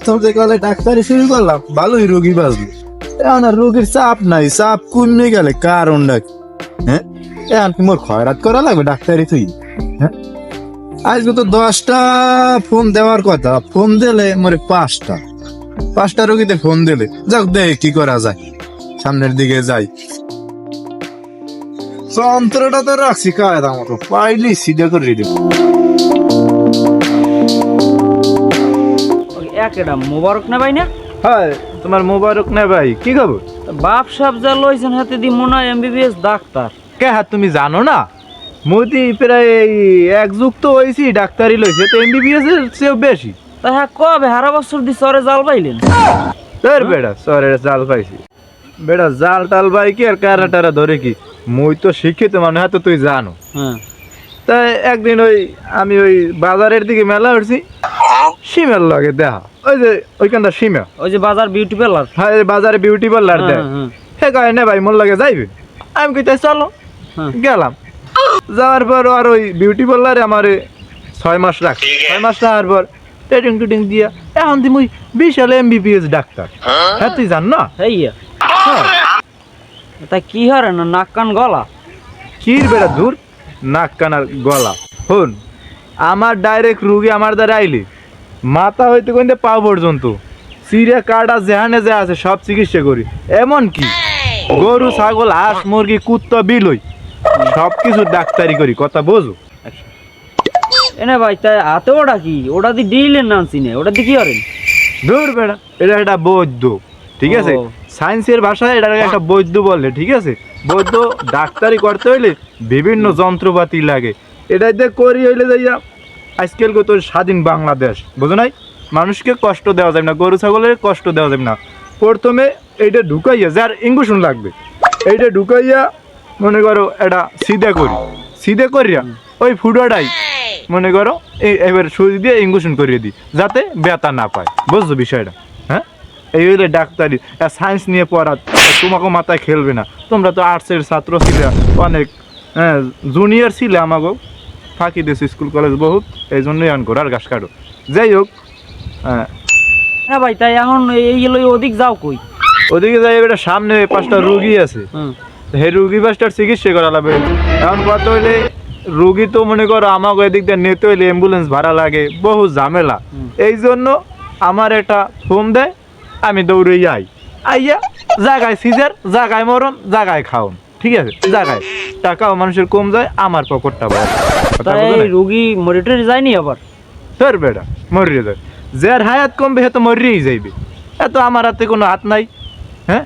প্রথম কালে ডাক্তারি শুরু করলাম, ভালোই রোগী বাঁচলো এখন আর রোগীর চাপ নাই, চাপ কমে গেলে কারণটা কি? হ্যাঁ? এখন কি মোর খয়রাত করা লাগবে ডাক্তারি তুই হ্যাঁ? আজকে তো দশটা ফোন দেওয়ার কথা, ফোন দিলে মোরে পাঁচটা। পাঁচটা রোগীতে ফোন দিলে, যাক দেখ কি করা যায়, সামনের দিকে যাই। যন্ত্রটা তো রাখছি, কায়দা মতো পাইলি সিধা করে দেবো। একেটা মোবারক না ভাই না? হ্যাঁ তোমার মোবারক না ভাই কি খবর? বাপ সাপ যা লইছেন হাতে দি মনে হয় এমবিবিএস ডাক্তার। কে হ্যাঁ তুমি জানো না? মোদি প্রায় এই এক যুগ তো হয়েছি ডাক্তারি লইছে তো এমবিবিএস এর চেয়েও বেশি। তা হ্যাঁ কবে? হারা বছর দি সরে জাল পাইলেন। তোর বেড়া সরের জাল পাইছি। বেড়া জাল টাল পাই কি আর কারা টারা ধরে কি? মুই তো শিক্ষিত মানে হয়তো তুই জানো। হ্যাঁ। তাই একদিন ওই আমি ওই বাজারের দিকে মেলা উঠছি। সিমের লগে দেখা ওই যে ওইখানটা সিমা। ওই যে বাজার বিউটি পার্লার হ্যাঁ এই বাজারে বিউটি পার্লার দেয় হ্যাঁ হে কয় না ভাই মোর লাগে যাইবে? আমি কইতে চলো। হ্যাঁ। গেলাম। যাওয়ার পর আর ওই বিউটি পার্লারে আমার ছয় মাস রাখ ছয় মাস রাখার পর ট্রেডিং টুটিং দিয়া এখন তুমি ওই বিশাল এমবিবিএস ডাক্তার। হ্যাঁ? তুই জান না? হ্যাঁ। তা কি হরে না নাক কান গলা? কির বেড়া দূর নাক কানার গলা। শুন আমার ডাইরেক্ট রুগী আমার দ্বারা আইলি। মাথা হইতে কইতে পা পর্যন্ত। সিরিয়া কাটা যেহানে যে আছে সব চিকিৎসা করি। এমন কি? গরু ছাগল হাঁস মুরগি কুত্তা বিলই। সব কিছু ডাক্তারি করি কথা বোঝো? এনে ভাই তাই হাতে ওটা কি? ওটা দি ডিলের নাম চিনে ওটা দি কি হরেন দূর বেড়া এটা একটা বৈদ্য ঠিক আছে? সায়েন্সের ভাষায় এটা একটা বৈদ্য বললে ঠিক আছে? বৈদ্য ডাক্তারি করতে হইলে বিভিন্ন যন্ত্রপাতি লাগে। এটাই এটাতে করি হইলে যাইয়া, আজকাল কত স্বাধীন বাংলাদেশ। বুঝো নাই? মানুষকে কষ্ট দেওয়া যাবে না, গরু ছাগলের কষ্ট দেওয়া যাবে না। প্রথমে এইটা ঢুকাইয়া, যার ইঙ্গুশন লাগবে, এইটা ঢুকাইয়া মনে করো এটা সিধা করি। সিধা করিয়া ওই ফুটাটাই মনে করো এবার সুই দিয়ে ইঞ্জেকশন করিয়ে দিই, যাতে ব্যথা না পায়। বুঝছ বিষয়টা? এই হইলে ডাক্তারি। সায়েন্স নিয়ে পড়া তোমাকে মাথায় খেলবে না। তোমরা তো আর্টসের ছাত্র ছিলে অনেক হ্যাঁ জুনিয়র ছিলে আমাকেও ফাঁকি দিয়েছে স্কুল কলেজ বহুত এই জন্যই আন ঘোরার ঘাস কাটো। যাই হোক হ্যাঁ। হ্যাঁ ভাই তাই এখন এই লই ওদিক যাও কই? ওদিকে যাই এটা সামনে পাঁচটা রুগী আছে। সেই রুগী পাঁচটার চিকিৎসা করা লাগবে। এখন কত হইলে রুগী তো মনে করো আমাকে এদিক দিয়ে নিতে হইলে অ্যাম্বুলেন্স ভাড়া লাগে বহু ঝামেলা। এই জন্য আমার একটা ফোন দেয় আমি দৌড়ে যাই। আইয়া জাগায় সিজার জাগায় মরণ জাগায় খাওন। ঠিক আছে? জাগায়। টাকাও মানুষের কম যায় আমার পকেটটা বড়? রুগী মরিটরি যায়নি আবার? তোর বেটা মরিয়ে যায় যার হায়াত কমবে সে তো মরিয়েই যাইবে। এত আমার হাতে কোনো হাত নাই হ্যাঁ?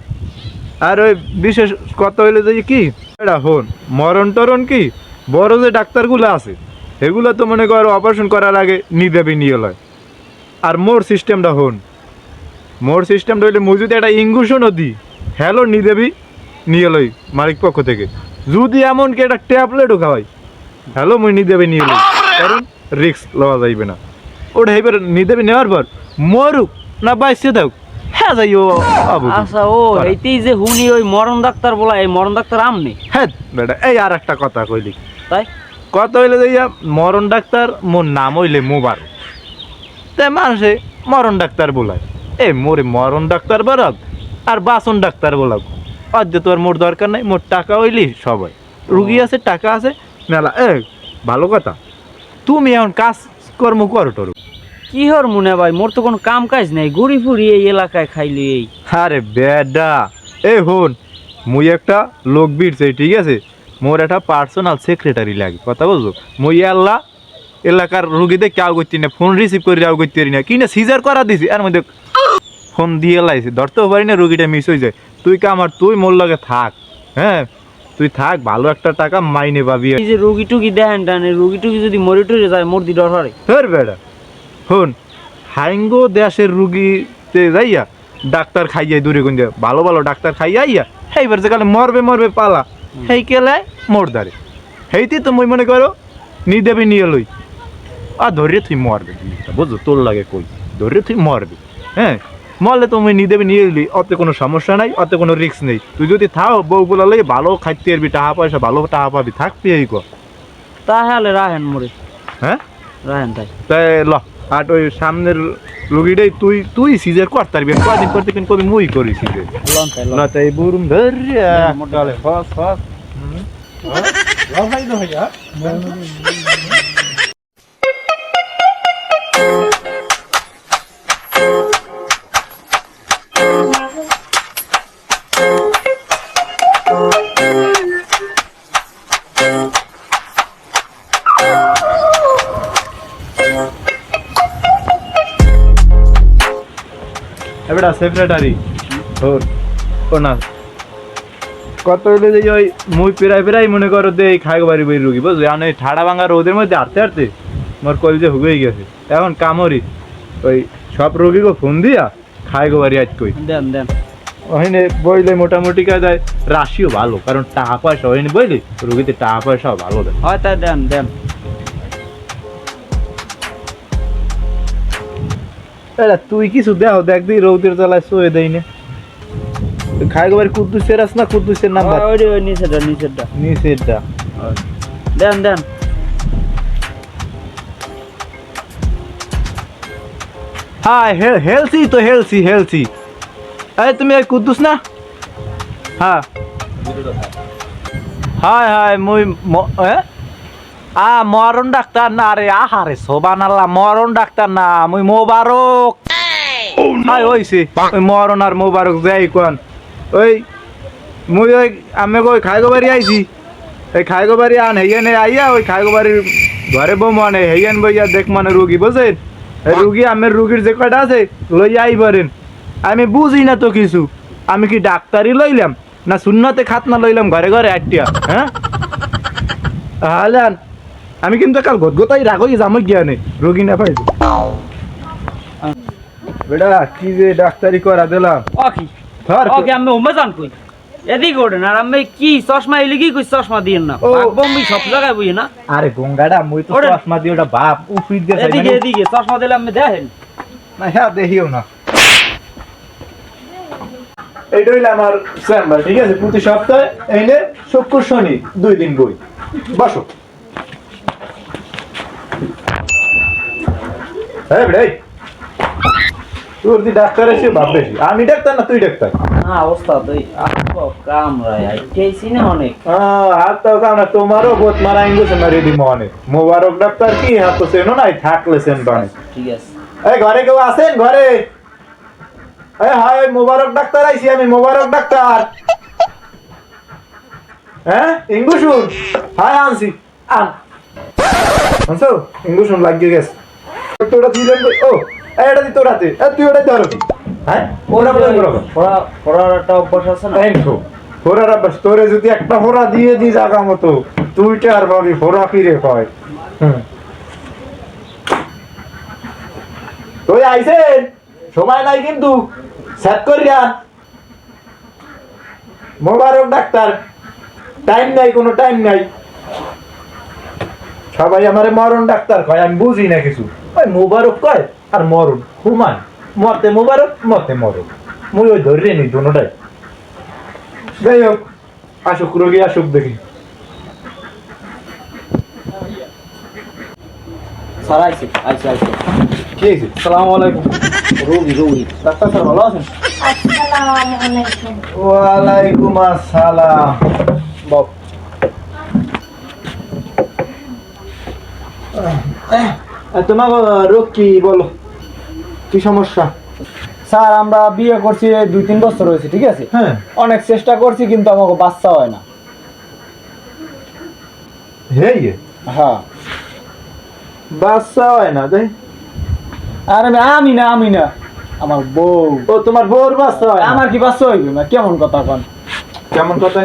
আর ওই বিশেষ কথা হইলে যে কি? এটা হন মরণ টরণ কি? বড় যে ডাক্তারগুলো আছে এগুলো তো মনে করো অপারেশন করার আগে নিদেবি নিয়ে লয়। আর মোর সিস্টেমটা হন মোর সিস্টেমটা হইলে মুই যদি একটা ইঙ্গুশনও দিই হ্যালো নিদেবি নিয়ে লই মালিক পক্ষ থেকে। যদি এমন এমনকি একটা ট্যাবলেটও খাওয়াই হ্যালো মুই নিদেবি নিয়ে লই। কারণ রিক্স লওয়া যাইবে না। ওটা এবার নিদেবি নেওয়ার পর মরুক না বাইসে দাও হ্যাঁ যাই ও আচ্ছা ও পারা। এইতেই যে হুনি ওই মরণ ডাক্তার বলা এই মরণ ডাক্তার আমনি হ্যাঁ বেটা এই আর একটা কথা কইলি। তাই? কথা হইলে যাইয়া মরণ ডাক্তার মোর নাম হইলে মোবার তাই মানুষে মরণ ডাক্তার বলায়। এ মোরে মরণ ডাক্তার বলাক আর বাসন ডাক্তার বলাক। অদ্য তোর মোর দরকার নাই মোর টাকা হইলি সবাই। রুগী আছে টাকা আছে মেলা এ ভালো কথা। তুমি এখন কাজ কর্ম করো টরো। কি হর মনে ভাই মোর তো কোনো কাম কাজ নাই ঘুরি ফুরি এই এলাকায় খাইলি এই। আরে বেডা এ হন মুই একটা লোক বিড়ছে ঠিক আছে? মোর একটা পার্সোনাল সেক্রেটারি লাগে কথা বুঝছ? মুই আল্লাহ এলাকার রুগীদের কেউ করতে না? ফোন রিসিভ করে যাও করতে পারি না? কি না সিজার করা দিছি? এর মধ্যে ফোন দিয়ে লাইছি। ধরতেও পারি না রুগীটা মিস হয়ে যায়। তুই কে আমার তুই মোর লগে থাক হ্যাঁ? তুই থাক ভালো একটা টাকা মাইনে পাবি এই যে রুগী টুগি দেখেন টানে রুগী টুগি যদি মরি টরি যায় মোর দি ডর হরে। হের বেড়া। হন হাইঙ্গো দেশের রুগীতে যাইয়া ডাক্তার খাইয়াই দূরে গুন ভালো ভালো ডাক্তার খাইয়া আইয়া এইবার যে কালে মরবে মরবে পালা। হেই কেলে মোর দারে হেইতে তো মই মনে করো নি দেবে নিয়ে লই। আর ধরে তুই মরবে জিনিসটা বুঝছ তোর লাগে কই ধরে তুই মরবে হ্যাঁ মরলে তুমি নি দেবে নিয়ে এলি অতে কোনো সমস্যা নাই অতে কোনো রিস্ক নেই তুই যদি থাও বউ বলা লই ভালো খাইতে পারবি টাকা পয়সা ভালো টাকা পাবি থাকবি এই কর তাহলে রাহেন মোরে হ্যাঁ রাহেন তাই তাই ল আর ওই সামনের রুগীটাই তুই তুই সিজার করতে পারবি কদিন করতে কিন্তু কবি মুই করি সিজার লন না তাই বুরুম ধরিয়া মোটা চলে ফস ফস এবারে সেক্রেটারি ওর ও না কত হইলে যে ওই মুই পেরাই পেরাই মনে করো যে এই খাইগো বাড়ি বাড়ি রুগী বুঝলি? আমি ওই ঠাড়া ভাঙা রোদের মধ্যে হাঁটতে হাঁটতে মোর কল যে হুগেই গেছে। এখন কামড়ি ওই সব রোগীকে ফোন দিয়া খাইগো বাড়ি আজ কই। দেন দেন। ওখানে বইলে মোটামুটি কাজ রাশিও ভালো কারণ টাকা পয়সা ওখানে বইলে রুগীতে টাকা পয়সাও ভালো দেয়। হয় তাই দেন দেন। এরা তুই কিছু দেও দেখ দি রৌদের তলায় শুয়ে দেই না। খাইগো বাড়ি কুদ্দুসের আস না কুদ্দুসের নাম্বার? ওই ওই নিচেটা নিচেটা নিচেরটা। দেন দেন। হ্যাঁ হেলসি তো হেলসি হেলসি। এই তুমি এই কুদ্দুস না? হ্যাঁ। হায় হায় মুই এ? আ, মরণ ডাক্তার না রে, আহারে সোবান আল্লাহ মরণ ডাক্তার না, মুই মোবারক। হায় ওইছে, ওই মরণ আর মোবারক যাই কোন। ওই, মুই ওই, আমি ওই খাইগো বাড়ি আইছি? এই খাইগো বাড়ি আন, হেইয়ানে আইয়া ওই খাইগো বাড়ির ঘরে বউ মানে হেইয়ান বইয়া দেখ মানে রুগী বুঝেন এই রুগী, আমের রুগীর যে কয়টা আছে লইয়া আই পারেন আমি বুঝি না তো কিছু। আমি কি ডাক্তারি লইলাম, না শূন্যতে খাতনা লইলাম ঘরে ঘরে আটটিয়া হ্যাঁ? হালান আমি কিন্তু কাল গদগতাই রাগই গিয়া নেই। রোগী না পাইছি বেটা কি যে ডাক্তারি করা দিলাম ওকে ধর ওকে আমি ওমে যান কই? এদিকে ওঠেন আর আমি কি চশমা এলি কি কই চশমা দিয়েন না। বম্বি সব জায়গায় বুঝি না? আরে গঙ্গাটা মুই তো চশমা দিয়ে ওটা বাপ উফির দিয়ে এদিকে এদিকে চশমা দিলে আমি দেখেন? না হ্যাঁ দেখিও না। এইটা হইলে আমার চেম্বার ঠিক আছে? প্রতি সপ্তাহে এনে শুক্র শনি দুই দিন বই। বসো। হ্যাঁ বেড়াই তোর দি ডাক্তার এসে বেশি আমি ডাক্তার না তুই ডাক্তার? অবস্থা আইতেছি না অনেক? হাত তো তোমারও মারা ইংলিশে মারি দি মনে। মোবারক ডাক্তার কি হাত তো চেনো নাই থাকলে চেন বানে। ঠিক আছে। এই ঘরে কেউ আছেন? ঘরে? এই হাই মোবারক ডাক্তার আইছি আমি মোবারক ডাক্তার। হ্যাঁ ইংগুশুন হাই আনছি। আন। আনছো? ইংগুশুন লাগিয়ে গেছে। তোরা দিলেন ও এটা দি তোরাতে এ তুই ওটা ধরো হ্যাঁ? ওরা বলে করো একটা অভ্যাস আছে না? এই তো তোরে যদি একটা ফোরা দিয়ে দি জাগা মতো তুইটা আর ভাবি ফোরা কি কয়। তুই আইছেন? সময় নাই কিন্তু। সেট করিয়া। মোবারক ডাক্তার। টাইম নাই কোনো টাইম নাই। সবাই আমারে মরণ ডাক্তার কয় আমি বুঝি না কিছু। ওই মোবারক কয় আর মরণ হুমান মতে মোবারক মতে মরণ মুই ওই ধরে নি দুটাই যাই হোক আসুক রোগী আসুক দেখি। স্যার কি হয়েছে? সালাম আলাইকুম। রোগী রোগী। ডাক্তার স্যার ভালো আছেন? ওয়ালাইকুম আসসালাম। বাপ। তোমার রোগ কি বলো কি সমস্যা স্যার আমরা বিয়ে করছি দুই তিন বছর হয়েছে ঠিক আছে হ্যাঁ অনেক চেষ্টা করছি কিন্তু আমাকে বাচ্চা হয় না হেই হ্যাঁ বাচ্চা হয় না তাই আর আমি আমি না আমি না আমার বউ ও তোমার বউর বাচ্চা হয় আমার কি বাচ্চা হইবে না কেমন কথা কন কেমন কথা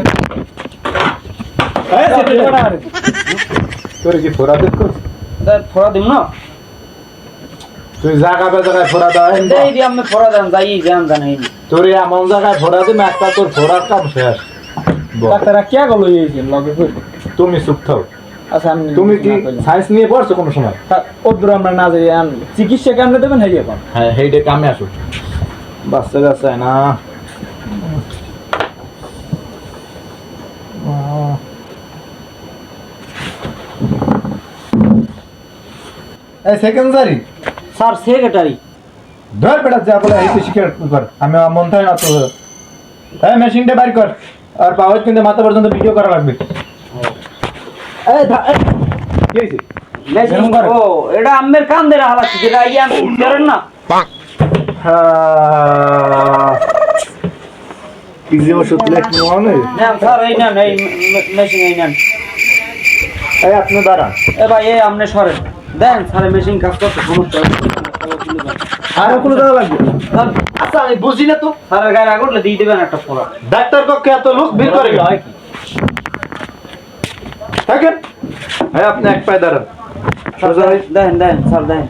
তোর কি ফোরা দেখ ফোড়া দিম না? তুই বেজাগায় ফোরা দেওয়া এই দিয়ে আমি ফোড়া দেন যাই জানাই তোর এমন জায়গায় ফোরা দিম একটা তোর কাম শেষ। ডাক্তাররা কে গেল ইয়েছেন লগে তুমি চুপ থাও আচ্ছা আমি তুমি কি সায়েন্স নিয়ে পড়ছো কোনো সময়? ওদূর আমরা না যাই চিকিৎসা কেন দেবেন হয়ে যাবেন হ্যাঁ হেইডে কামে আসো। বাচ্চা কাচ্চা না। এই সেকেন্ডারি স্যার সেক্রেটারি ধর বেটা যা বলে এই শিকার কর আমি মন থাকে না তো। এই মেশিনটা বাইর কর। আর পাওয়ার কিন্তু মাথা পর্যন্ত ভিডিও করা লাগবে। এই কি এরকম করে? ও এটা আমের কান দিয়ে হালাচ্ছি যেটা ইয়ে আমি করেন না। হ্যাঁ। কি যে ওষুধ লেখ মনে। নেন স্যার এই নেন এই মেশিন এই নেন। এই আপনি দাঁড়ান। এ ভাই এই আপনি সরেন। দেন স্যার মেশিন কাজ করতে সমস্যা আর কোনো দেওয়া লাগবে? স্যার আচ্ছা আমি বুঝি না তো। স্যারের গায়ে আগুনলে দিয়ে দেবেন একটা ফোড়া। ডাক্তার কক্ষে এত লোক ভিড় করে হয় কি থাকেন। হ্যাঁ আপনি এক পায়ে দাঁড়ান। দেন দেন স্যার দেন।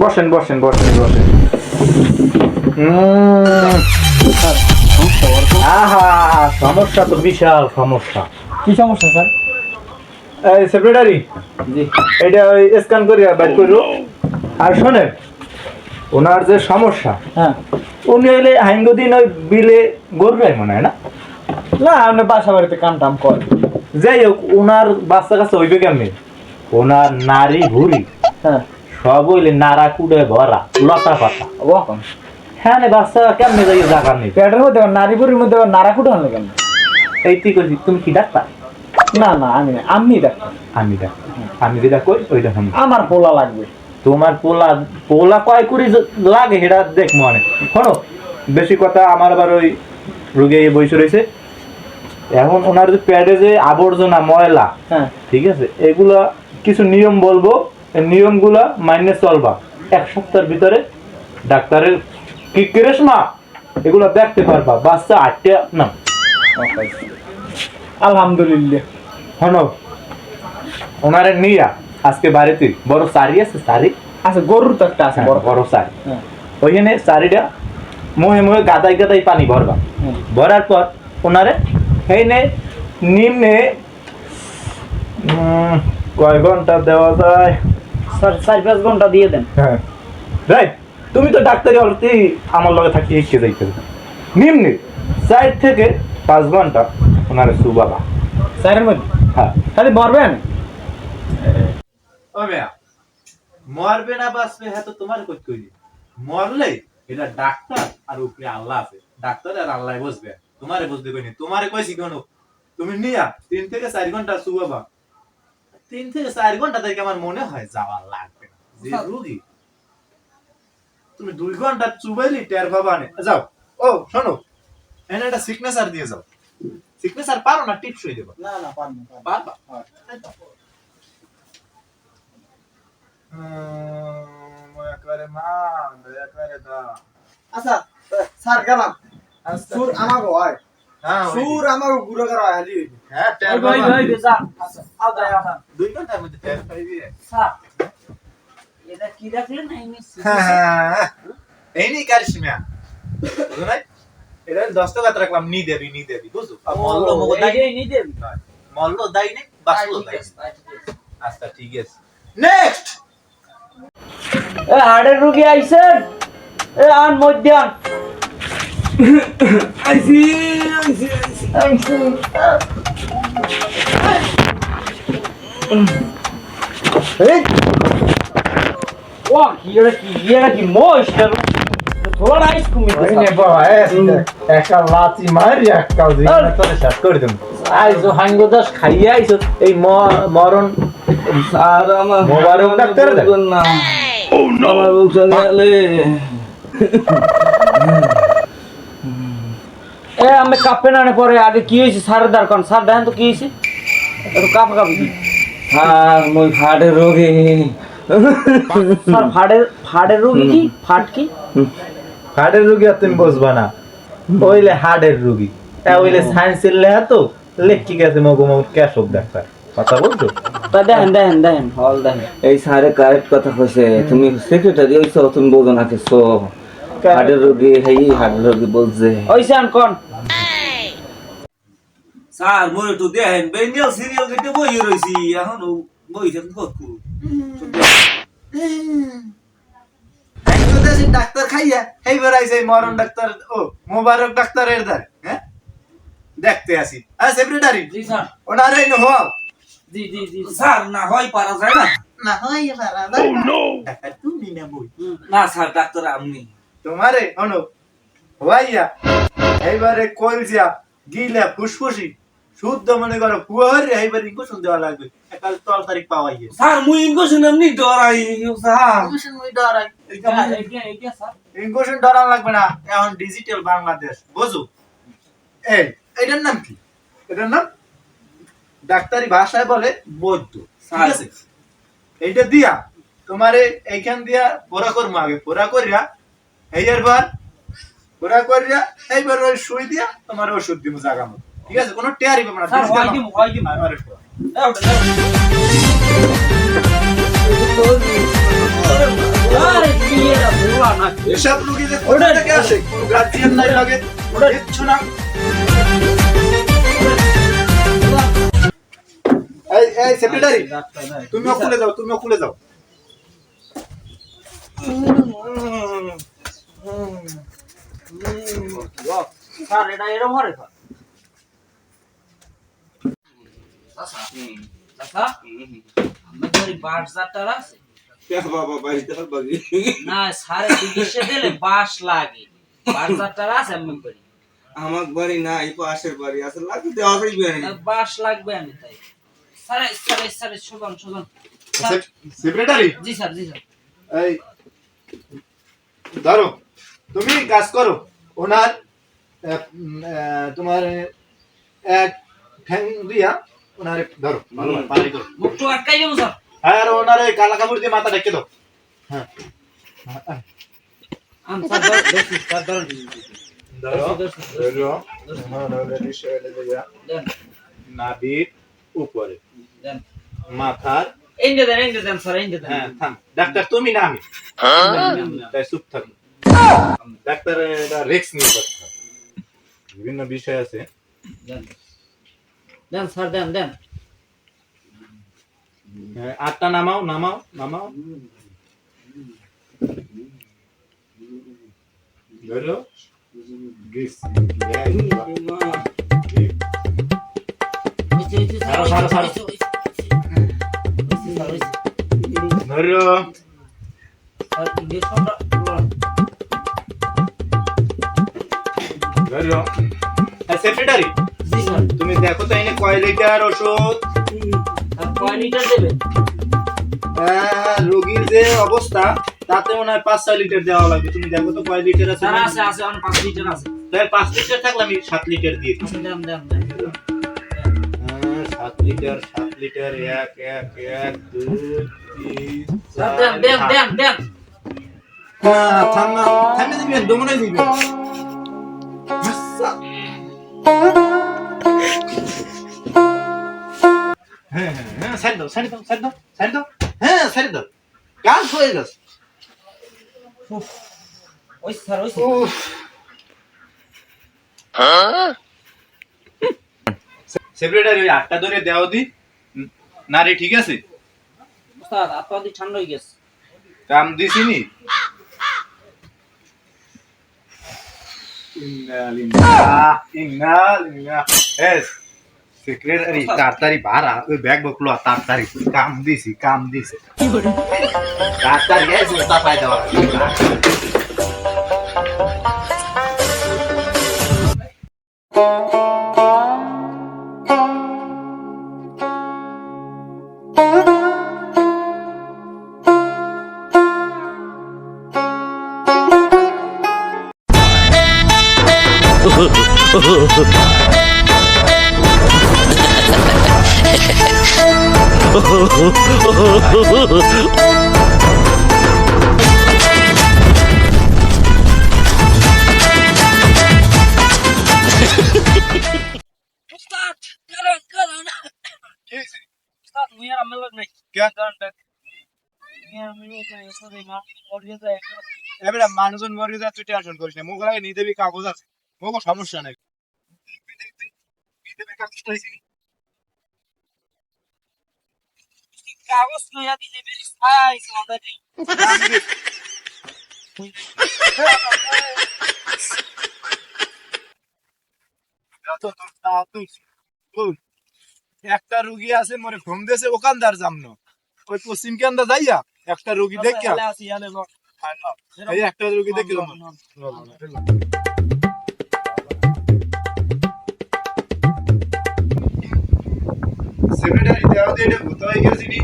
বসেন বসেন বসেন বসেন। সমস্যা তো বিশাল সমস্যা। কি সমস্যা স্যার? এই সেক্রেটারি জি। এটা ওই স্ক্যান করে বাইর করো। আর শোনেন ওনার যে সমস্যা হ্যাঁ। উনি হইলে হাইঙ্গ দিন ওই বিলে গরু রায় মনে হয় না? না আপনি বাসা বাড়িতে কাম টাম কর যাই হোক ওনার বাচ্চা কাছে হইবে কেমনি? ওনার নারী ভুড়ি হ্যাঁ। সব হইলে নাড়া কুড়ে ভরা লতা পাতা। হ্যাঁ নে বাচ্চা কেমনে যাই জায়গা নেই পেটের মধ্যে আবার নারী মধ্যে নাড়া ফুটে আনলে কেন এই তুই কইছি তুমি কি ডাক্তার? না না আমি না আমি ডাক্তার। আমি ডাক্তার। আমি যেটা কই ওইটা শুনি। আমার পোলা লাগবে। তোমার পোলা পোলা কয় কুড়ি লাগে সেটা দেখ মনে। শোনো বেশি কথা আমার আবার ওই রুগে বসে রয়েছে এখন ওনার যে প্যাডে যে আবর্জনা ময়লা হ্যাঁ। ঠিক আছে এগুলা কিছু নিয়ম বলব। নিয়মগুলা মাইনে চলবা। এক সপ্তাহের ভিতরে ডাক্তারের কি কেরেশমা এগুলা দেখতে পারবা। বাচ্চা আটটা না। আলহামদুলিল্লাহ। শোনো ওনারে নিয়া আজকে বাড়িতে বড় সারি আছে সারি? আচ্ছা গরুর তো একটা আছে বড়। বড় সারি। হ্যাঁ। ওইখানে চারিটা মুহে মুহে গাদাই গাদাই পানি ভরবা। হ্যাঁ। ভরার পর ওনারে সেইনে নিম্নে কয় ঘণ্টা দেওয়া যায়? স্যার চার পাঁচ ঘণ্টা দিয়ে দেন। হ্যাঁ। রাইট তুমি তো ডাক্তারি অলরেডি আমার লগে থাকি যাইতে নিম্নে চার থেকে পাঁচ ঘণ্টা ওনারে সুবাবা। চারের মধ্যে হ্যাঁ। খালি মরবেন? ও মেয়া মরবে না বাঁচবে হ্যাঁ তো তোমার কই কইলি মরলে এটা ডাক্তার আর উপরে আল্লাহ আছে। ডাক্তার আর আল্লাহ বুঝবে। তোমারে বুঝতে কইনি তোমারে কইছি কোন। তুমি নিয়া তিন থেকে চার ঘণ্টা শুবাবা তিন থেকে চার ঘণ্টা থেকে আমার মনে হয় যাওয়া লাগবে না। যে রুগী তুমি দুই ঘণ্টা চুবাইলি টের নে। যাও। ও শোনো এনে একটা সিগনেচার দিয়ে যাও। সিগনেচার পারো না টিপস হয়ে দেবো না না পারব পারবা একবারে মা একবারে দা। আচ্ছা স্যার গেলাম। আচ্ছা। হয় হ্যাঁ। সুর আমাকে গুড়ো করা হালি হ্যাঁ। ওই ওই আচ্ছা আও যাই আও দুই ঘণ্টার মধ্যে পাইবি স্যার এটা কি রাখলেন? হ্যাঁ এই নি বুঝো নাই এটা দশ টাকা রাখলাম নি দেবি নি দেবি আর মল্ল মগ দাই। এইটাই নিয়ে মল্ল দাই নে বাসলো দাই। আচ্ছা, ঠিক আছে। আচ্ছা ঠিক আছে। নেক্সট এ হাড়ের রুগী আইছেন? এ আন মধ্যে আন আইসি আইসি আইসি ও কি এটা কি এটা কি মোস্টার থোড়া আইস কুমি ওই নে বাবা একটা লাচি মারি একটা জীবনে তোরে শেষ করে দেব আইসো হাঙ্গ দাস খাইয়া আইসো এই ম- মরণ স্যার আমার মোবারক ডাক্তার দেখ। বলবেন না আমার বুক এ আমি কাপে না পরে আগে কি হয়েছে? স্যারের দরকার স্যার দেখেন তো কি হয়েছে? একটু কাপা কাপি কি? আর মই ফাটে রোগে। স্যার রুগী কি? ফাট কি? রুগী আর তুমি বুঝবা না। ওইলে হার্টের রুগী। এ ওইলে সায়েন্সের লেহা তো লেখ ঠিক আছে মগো মগ ক্যাশক ডাক্তার কথা বলছো? তা দেখেন দেখেন দেখেন হল দেখেন। এই স্যারে কারেক্ট কথা কইছে তুমি সেক্রেটারি ওইছো তুমি বোঝো না কিছু। হার্টের রোগী হেই হার্টের রোগী বলছে। ওই সান কোন? স্যার মোর একটু দেখেন বেঙ্গল সিরিয়াল কেটে বই রয়েছি এখন বই দেশের ডাক্তার খাইয়া এই মরণ ডাক্তার ও মোবারক ডাক্তারের দ্বারে হ্যাঁ? দেখতে আসি। হ্যাঁ সেক্রেটারি জি স্যার। ওনারে নো হও জি জি জি। স্যার না হয় পারা যায় না। না হয় এবার ডাক্তার তুমি না বই। না স্যার ডাক্তার আপনি। তোমারে হনো হওয়াইয়া এইবারে কলজিয়া গিলা ফুসফুসি। শুদ্ধ মনে করো পুয়ারে এইবার ইনকুশন দেওয়া লাগবে। একাল তল তারিখ পাওয়াইয়ে স্যার মুই ইনকোশন এমনি ডরাই স্যার। ইনকুশন ওই ডরাই। ইনকুশন ডরান লাগবে না এখন ডিজিটাল বাংলাদেশ। বুঝো এই এটার নাম কি? এটার নাম ডাক্তারি ভাষায় বলে বৈদ্য। ঠিক আছে? এইটা দিয়া তোমারে এইখান দিয়া পোড়া করব আগে। পোড়া করিয়া এইবার বার পোড়া করিয়া এইবার ওই সুই দিয়া তোমার ওষুধ দিব জাগা মতো ঠিক আছে কোনো টেয়ারি পাবে না স্যার হয় দিমু হয় দিমু আর আরে কি এটা ভুলা না এসব রুগী কোথা থেকে আসে কোনো গার্জিয়ান নাই লাগে কিচ্ছু না। এই এই সেক্রেটারি তুমিও খুলে যাও তুমিও খুলে যাও। স্যার এটা এরকম হরে স্যার? চাচা আমাদের এই বাস যাত্রার আছে? বাবা বাড়িতে বাড়ি না সারে চিকিৎসা দিলে বাস লাগে। বাস যাত্রার আছে আমি করি আমার বাড়ি না এই পাশের বাড়ি আছে। লাগবে দেওয়া যাইবে না বাস লাগবে আমি তাই। সেক্রেটারি? জি স্যার জি স্যার। এই ধরো তুমি কাজ করো। ওনার আহ, আহ, তোমার এক ঠ্যাং দিয়া ওনার ধরো ভালো পানি করো মুখটু আটকাই দেবো স্যার। আর ওনার ওই কালা কাপড় দিয়ে মাথা ঢেকে দাও হ্যাঁ। হ্যাঁ, আম স্যার দেখি স্যার ধর। ধরো ধরো। দেন নাভির উপরে। মাথার এন্ডে দেন এন্ডে দেন স্যার এন্ডে দেন। হ্যাঁ থাম। ডাক্তার তুমি না আমি। তাই চুপ থাকুন ডাক্তার এটা রিস্ক নিয়ে করতে বিভিন্ন বিষয় আছে। দেন। দেন স্যার দেন দেন আটটা নামাও নামাও নামাও ধরো। ধরো। ধরো সেক্রেটারি তুমি দেখো তো এনে কয় লিটার ওষুধ? কয় লিটার দেবেন আহ, রোগীর যে অবস্থা তাতে মনে হয় পাঁচ ছয় লিটার দেওয়া লাগবে। তুমি দেখো তো কয় লিটার আছে? আছে আছে পাঁচ লিটার আছে। তাই পাঁচ লিটার থাকলে আমি সাত লিটার দিয়ে দিই। দেন দেন আহ, সাত লিটার সাত লিটার এক এক এক দুই তিন চার, হ্যাঁ, থামনা দিবেন দমনে দিবেন হ্যাঁ হ্যাঁ সাইড দাও সাইড দাও সাইড দাও সাইড দাও হ্যাঁ সাইড দাও কাজ হয়ে গেছে ওই স্যার। ওই সেক্রেটারি ওই আটটা ধরে দেওয়া দি। না রে ঠিক আছে? স্যার আপনাদের ঠান্ডা হয়ে গেছে। কাম দিছিনি ইন্না লিল্লাহ ইন্না লিল্লাহ। এস। সেক্রেটারি তাড়াতাড়ি বাড়া ওই ব্যাগ বকলো তাড়াতাড়ি কাম দিছি কাম দিছি তাড়াতাড়ি এসে তাপাই দেওয়া উস্তাদ কারণ মানুষজন মরে যায় কাগজ আছে। মোগো সমস্যা নাই। কাগজ নয়া দিলে বেশ আই আমাদের একটা রুগী আছে মরে ঘুম দিয়েছে ওখানদার জামনো ওই পশ্চিম কেন্দ্র যাইয়া একটা রুগী দেখে এই একটা রুগী দেখে সেক্রেটারি দেওয়া দিয়ে এটা ভূত হয়ে গেছি নি?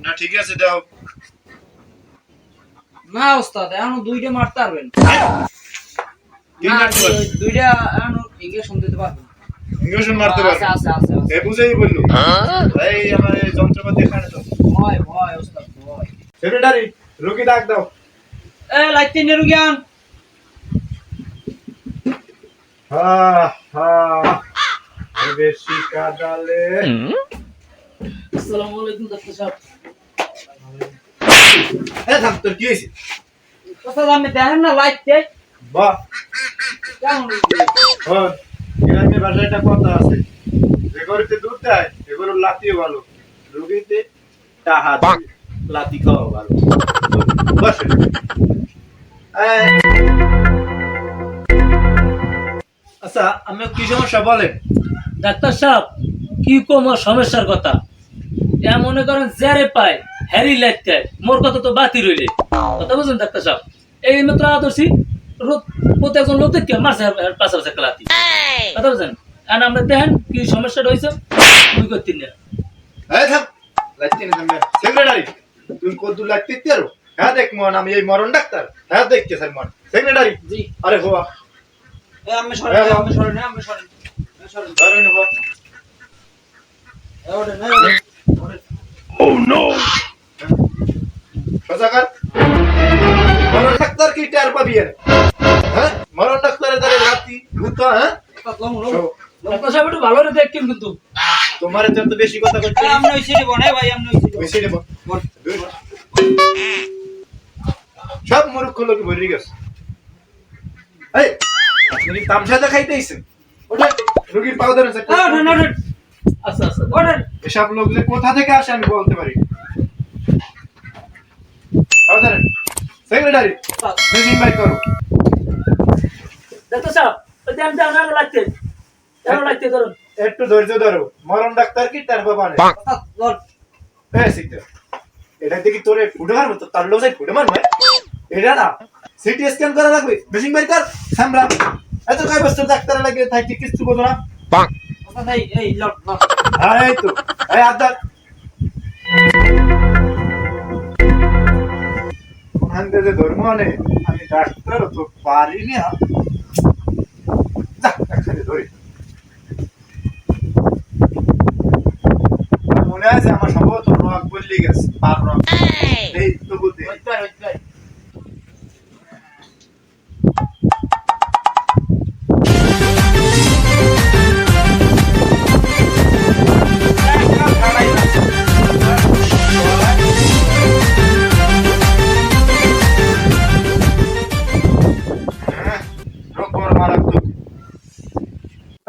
না ঠিক আছে দাও। না ওস্তাদ এখন দুইটা মারতে পারবেন। না, মারতে পারবে? দুই- দুইটা এখন ইঞ্জেকশন দিতে পারবেন। ইঞ্জেকশন মারতে আছে আছে আছে আছে। এ বুঝেই বলল। এই আমার যন্ত্রপাতি এখানে তো। ভয় ভয় ওস্তাদ ভয়। সেক্রেটারি রুগী ডাক দাও। এ লাইট তিন রুগী আন। হা হা। বেশি কাদালে। আসসালামু আলাইকুম ডাক্তার সাহেব। এ থাম কি হয়েছে? ওস্তাদ আপনি দেখেন না লাইট তে বাহ। কেমন রুগী? গ্রামে ভাষায় একটা কথা আছে। যে গরুতে দুধ দেয় এ গরুর লাতিও ভালো। রুগীতে টাহা লাতি খাওয়া ভালো। বসে আচ্ছা আমি কি সমস্যা বলেন। ডাক্তার সাহেব কি কম সমস্যার কথা? এ মনে করেন যারে পায় হ্যারি লাগতে মোর কথা তো বাতি রইলে কথা বুঝুন ডাক্তার সাহেব? এই মাত্র আদর্শী প্রত্যেকজন লোক দেখে মারছে পাশাপাশি একটা কথা বুঝছেন? আর আমরা দেখেন কি সমস্যাটা হয়েছে তুই করতেন না সেক্রেটারি তুমি কত দূর লাগতে হ্যাঁ দেখ মন আমি এই মরণ ডাক্তার। হ্যাঁ দেখতে স্যার মন। সেক্রেটারি জি। আরে এ আমি সরেন এ আমি সরেন এ আমি সরেন। সরেন। হোয়া এ ওঠেন মরণ ডাক্তার কি টের পাবি হ্যাঁ? মরণ ডাক্তারের দ্বারা রাতি ভূত হ্যাঁ? লম লম ডাক্তার সাহেব একটু ভালো করে দেখছেন কিন্তু। তোমার যত বেশি কথা করতে এ আমি ওই সিটে বনে ভাই আমি ওই সিটে নেব। সব মূর্খ লোক ভরে গেছে। এই! আপনি তামসা দেখাইতেইছেন ওটা রোগীর পাও ধরেন এ ওঠেন ওঠেন। আচ্ছা আচ্ছা ওঠেন। এসব লোক কোথা থেকে আসে আমি বলতে পারি। পাও ধরেন। সেক্রেটারি মেশিন বাই করো। ডাক্তার সাহেব ওই যে আমি জানার লাগতে জানার লাগতে ধরুন। একটু ধৈর্য ধরো। মরণ ডাক্তার কি তার বাবা নেই হ্যাঁ সিটে এটা দেখি তোরে ফুটে মারবো তো তার লোক ফুটে মারবে এটা না সিটি স্ক্যান করা লাগবে। মেশিন বাই কর সামরা। এত কয় বছর ডাক্তার লাগে তাই কি কিছু বোঝো না? ওস্তাদ এই এই লন লন হ্যাঁ এই তো। এই আদার থেকে ধর্ম আনে আমি ডাক্তার তো পারিনি আর। যা আমার মনে আছে আমার সম্ভবত রক বললি গেছে পার রক। এই। তো বুদ্ধি।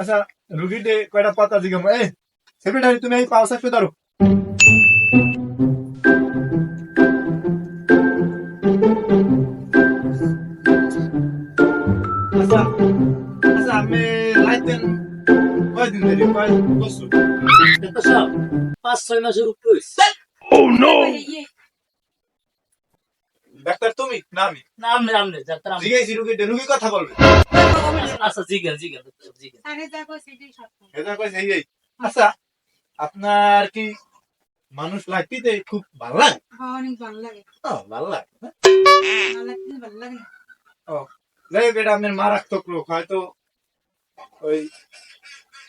আচ্ছা রুগীতে কয়টা পাতা জিগাম? এই সেক্রেটারি তুমি এই পাও সাকতে ধরো। আচ্ছা আচ্ছা আমি লাইতেন কয়দিন ধরে? কয় বছর? পাঁচ ছয় মাসের উপরে ডাক্তার তুমি? না আমি। না আমনে আমনে ডাক্তার রুগী কথা বলবে। আচ্ছা জিজ্ঞাসা জিজ্ঞাসা জিজ্ঞাসা আরে দেখো সেটাই সত্য এটা। আচ্ছা আপনার কি মানুষ লাগতে খুব ভালো লাগে? হ্যাঁ, অনেক ভালো লাগে। ও, ভালো লাগে? ভালো লাগে। ও যাই হোক এটা আপনার মারাত্মক রোগ। হয়তো ওই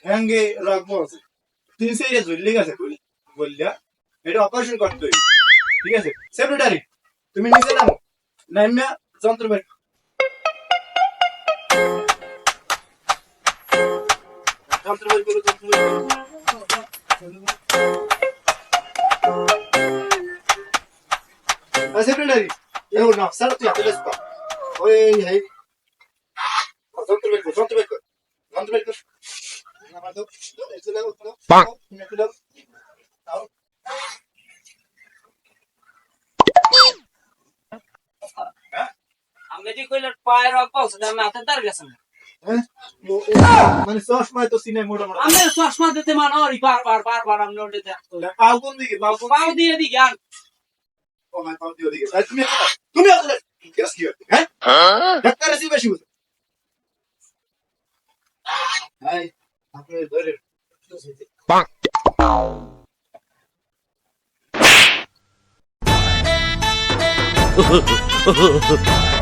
হ্যাঙ্গে রাখব। আছে তিন সাইডে ঝুললে গেছে বললিয়া এটা অপারেশন করতে ঠিক আছে? সেক্রেটারি তুমি নিচে নামো। নামিয়া যন্ত্র বের যন্ত্র বের করো যন্ত্র বের করো। সেক্রেটারি এও না স্যার তুই হাতে ব্যস্ত। ওই এই যন্ত্র বের কর যন্ত্র বের কর। যন্ত্র বের পাক বলছো যে আমি হাতের গেছে না। হ্যাঁ? মানে চশমায় তো সিনে মোটামুটি। আমি চশমা দিতে মানো আর বারবার বারবার আমি ওটা দেখতো পাও কোন দিকে পাও পাও দিয়ে দিকে আর ও মাই পাও দিয়ে দিকে এই, তুমি তুমি আসলে কেস কি হ্যাঁ? ডাক্তার এসে বেশি বুঝো। হাই আপনি ধরে তুমি ডাক্তার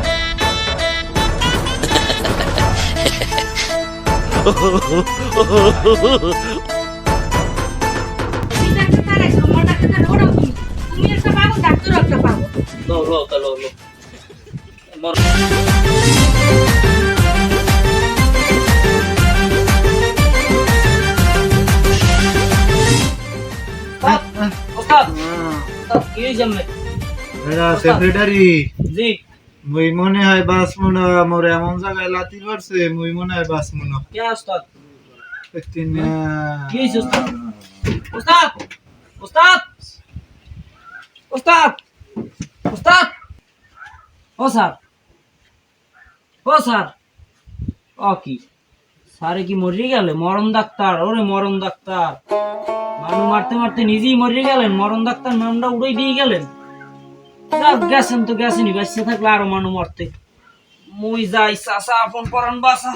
ওস্তাদ ওস্তাদ কি হয়েছে আমি এরা সেক্রেটারি জি মুই মনে হয় বাস মনে মোর এমন জায়গায় লাতি পড়ছে মুই মনে হয় বাস মনে কে ওস্তাদ? একদিন কি ওস্তাদ? ওস্তাদ! ওস্তাদ! ওস্তাদ! ওস্তাদ! ও স্যার। ও স্যার। ও কি? স্যারে কি মরে গেলে? মরণ ডাক্তার। ওরে মরণ ডাক্তার। মানু মারতে মারতে নিজেই মরে গেলেন। মরণ ডাক্তার নামটা উড়ে দিয়ে গেলেন। যাক, গেছেন তো গেছেনি বেঁচে থাকলে আরও মানু মরতে। মুই যাই চাষা আপন পরান বাসা